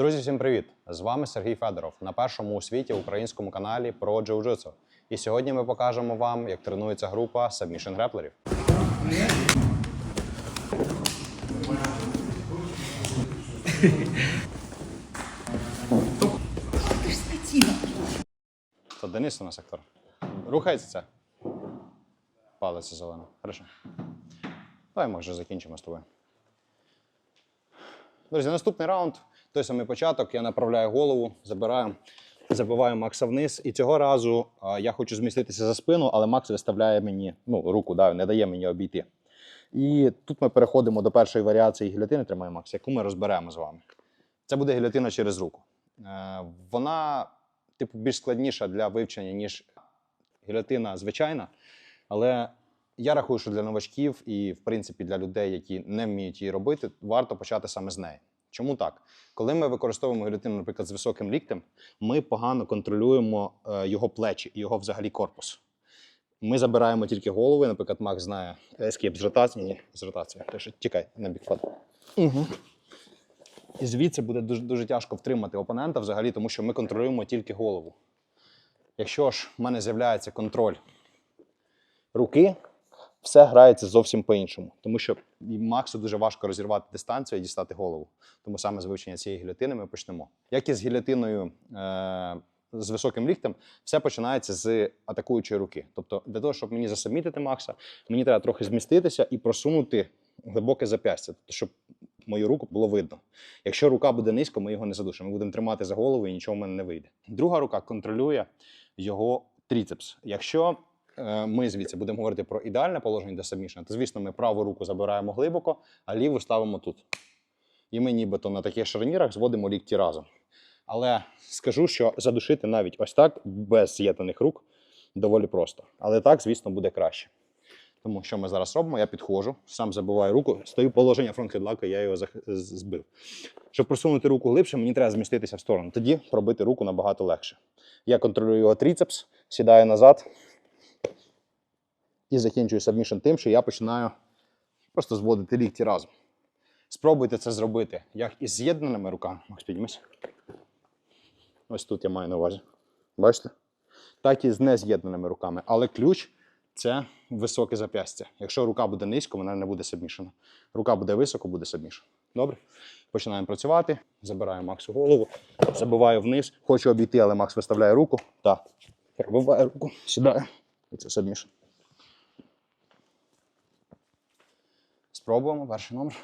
Друзі, всім привіт! З вами Сергій Федоров на першому у світі українському каналі про джиу-джитсу. І сьогодні ми покажемо вам, як тренується група Submission греплерів. Це Денис у нас актор. Рухається це? Палець зелено. Хорошо. Давай ми вже закінчимо з тобою. Друзі, наступний раунд. Той самий початок. Я направляю голову, забираю, забиваю Макса вниз. І цього разу я хочу зміститися за спину, але Макс виставляє мені ну, руку, да, не дає мені обійти. І тут ми переходимо до першої варіації гільотини, тримає Макс, яку ми розберемо з вами. Це буде гільотина через руку. Е, вона, типу, більш складніша для вивчення, ніж гільотина звичайна. Але я рахую, що для новачків і, в принципі, для людей, які не вміють її робити, варто почати саме з неї. Чому так? Коли ми використовуємо гільотину, наприклад, з високим ліктем, ми погано контролюємо е, його плечі і його взагалі корпус. Ми забираємо тільки голови, наприклад, Макс знає ескейп з ротації. Ні, з ротації. Тож тікай на бік. Угу. І звідси буде дуже, дуже тяжко втримати опонента взагалі, тому що ми контролюємо тільки голову. Якщо ж в мене з'являється контроль руки, все грається зовсім по-іншому. Тому що Максу дуже важко розірвати дистанцію і дістати голову. Тому саме з вивчення цієї гільотини ми почнемо. Як і з гільотиною е- з високим ліктем, все починається з атакуючої руки. Тобто, для того, щоб мені засамітити Макса, мені треба трохи зміститися і просунути глибоке зап'ястя, тобто, щоб мою руку було видно. Якщо рука буде низько, ми його не задушимо. Ми будемо тримати за голову і нічого в мене не вийде. Друга рука контролює його тріцепс. Якщо ми звідси будемо говорити про ідеальне положення для сабмішена, то звісно, ми праву руку забираємо глибоко, а ліву ставимо тут. І ми нібито на таких шарнірах зводимо лікті разом. Але скажу, що задушити навіть ось так, без з'єднаних рук, доволі просто. Але так, звісно, буде краще. Тому що ми зараз робимо? Я підходжу, сам забиваю руку, стою положення фронт-хедлака, я його збив. Щоб просунути руку глибше, мені треба зміститися в сторону. Тоді пробити руку набагато легше. Я контролюю його тріцепс, сідаю назад і закінчую сабмішн тим, що я починаю просто зводити лікті разом. Спробуйте це зробити як із з'єднаними руками. Макс, піднімись. Ось тут я маю на увазі. Бачите? Так і з нез'єднаними руками. Але ключ це високе зап'ястя. Якщо рука буде низько, вона не буде сабмішена. Рука буде високо, буде сабмішена. Добре? Починаємо працювати. Забираю Максу голову, забиваю вниз. Хочу обійти, але Макс виставляє руку. Так. Пробиваю руку, сідаю. І це сабмішн. Спробуємо перший номер.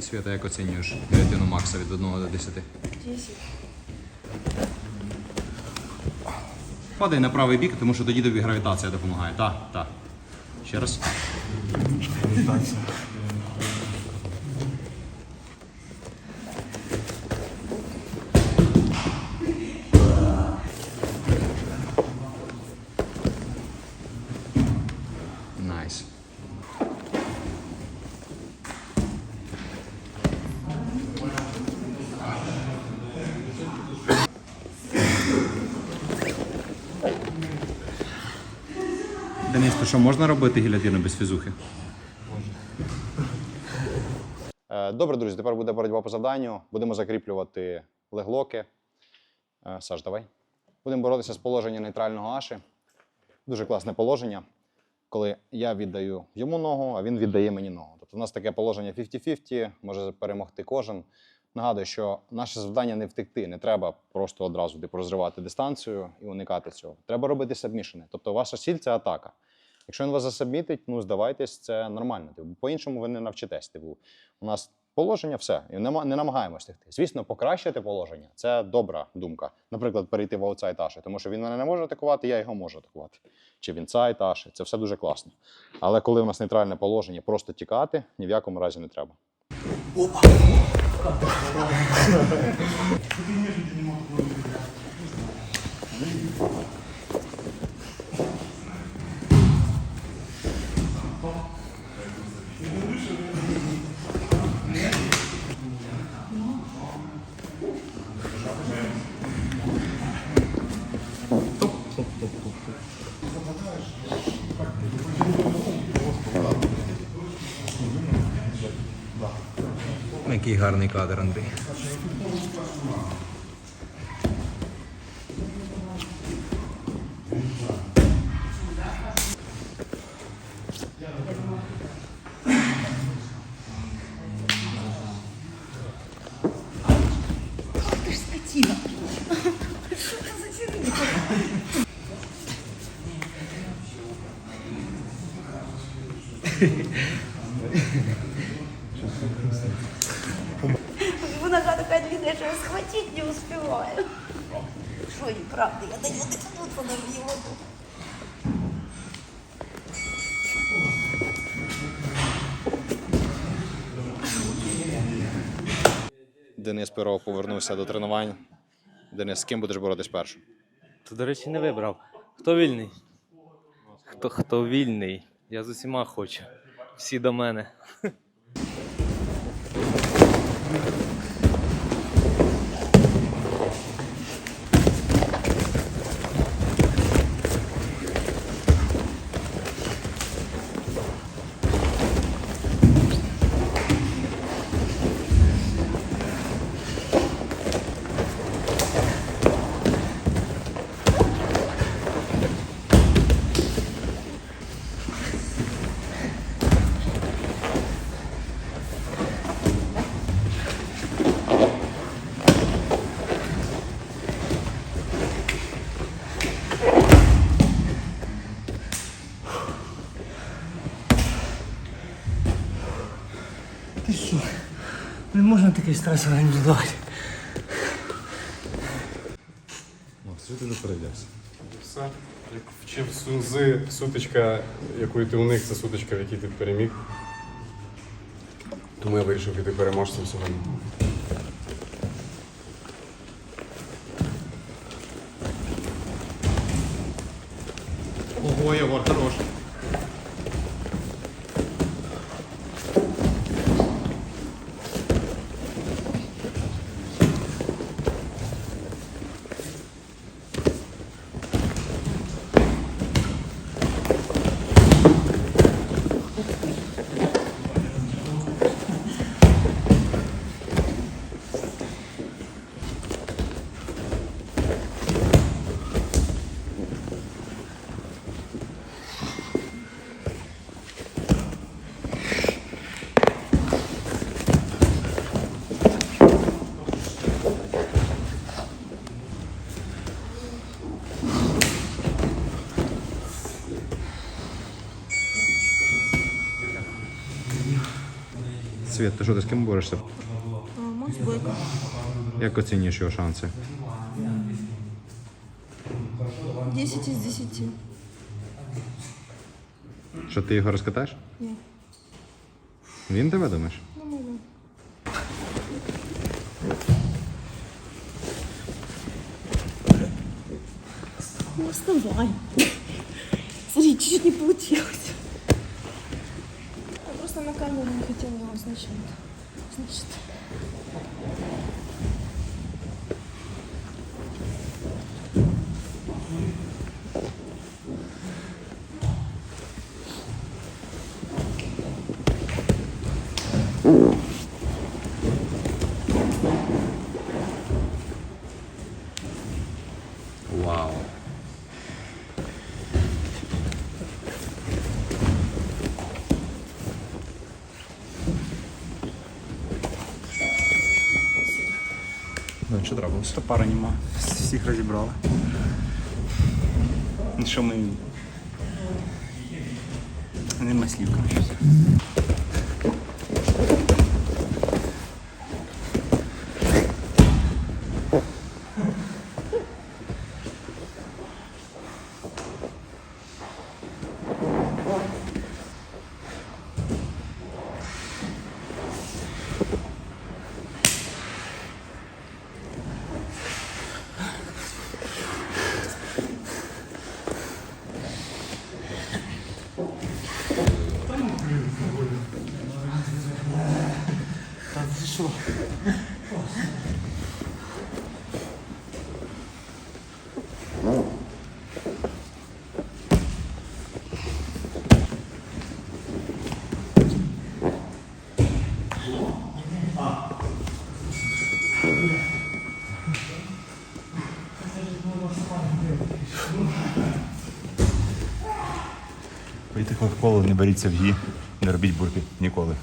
Свята, як оцінюєш гільотину Макса від 1 до 10? 10. Падай на правий бік, тому що тоді тобі гравітація допомагає. Так, так. Ще раз. Найс. Денис, то що можна робити гільотину без фізухи? Е, Добре, друзі, тепер буде боротьба по завданню. Будемо закріплювати леглоки. Е, Саш, давай. Будемо боротися з положення нейтрального аші. Дуже класне положення, коли я віддаю йому ногу, а він віддає мені ногу. Тобто у нас таке положення 50-50, може перемогти кожен. Нагадую, що наше завдання не втекти, не треба просто одразу типу, розривати дистанцію і уникати цього. Треба робити сабмішини. Тобто ваша ціль це атака. Якщо він вас засабмітить, ну здавайтесь, це нормально. Типу, по-іншому ви не навчитесь. Типу, у нас положення все, і нема- не намагаємося. Звісно, покращити положення це добра думка. Наприклад, перейти в аутсайд Аші, тому що він мене не може атакувати, я його можу атакувати. Чи в інсайд Аші, це все дуже класно. Але коли у нас нейтральне положення, просто тікати ні в якому разі не треба. Який मैं की हारने का आदर अंदे я схватить не успеваю. Что неправда, я до него дотянуться даже не могу. Денис Перов повернувся до тренувань. Денис, з ким будеш боротись першим? То, до речі, не вибрав. Хто вільний? Хто хто вільний? Я з усіма хочу. Всі до мене. Ти що? Не можна такий стрес організувати. Все. Як вчив Сунзи, сутичка, яку ти уник, це сутичка, в якій ти переміг. Тому я вирішив піти переможцем сьогодні. Ого, Єгор, хорош. Світ, ти що, ти з ким борешся? Макс Бойко. Як оцінюєш його шанси? 10 из 10. Що ти його розкатаєш? Ні. Він тебе думаєш? Ну, вставай. Смотри, чуть не получилось. На камеру не хотела его значит. Значит. Вау. Ну, що треба? Сто пара нема. Всіх розібрали. Ну, що ми. Нема слів, коротше. Кока-колу, не беріться в гі, не робіть бурпі ніколи.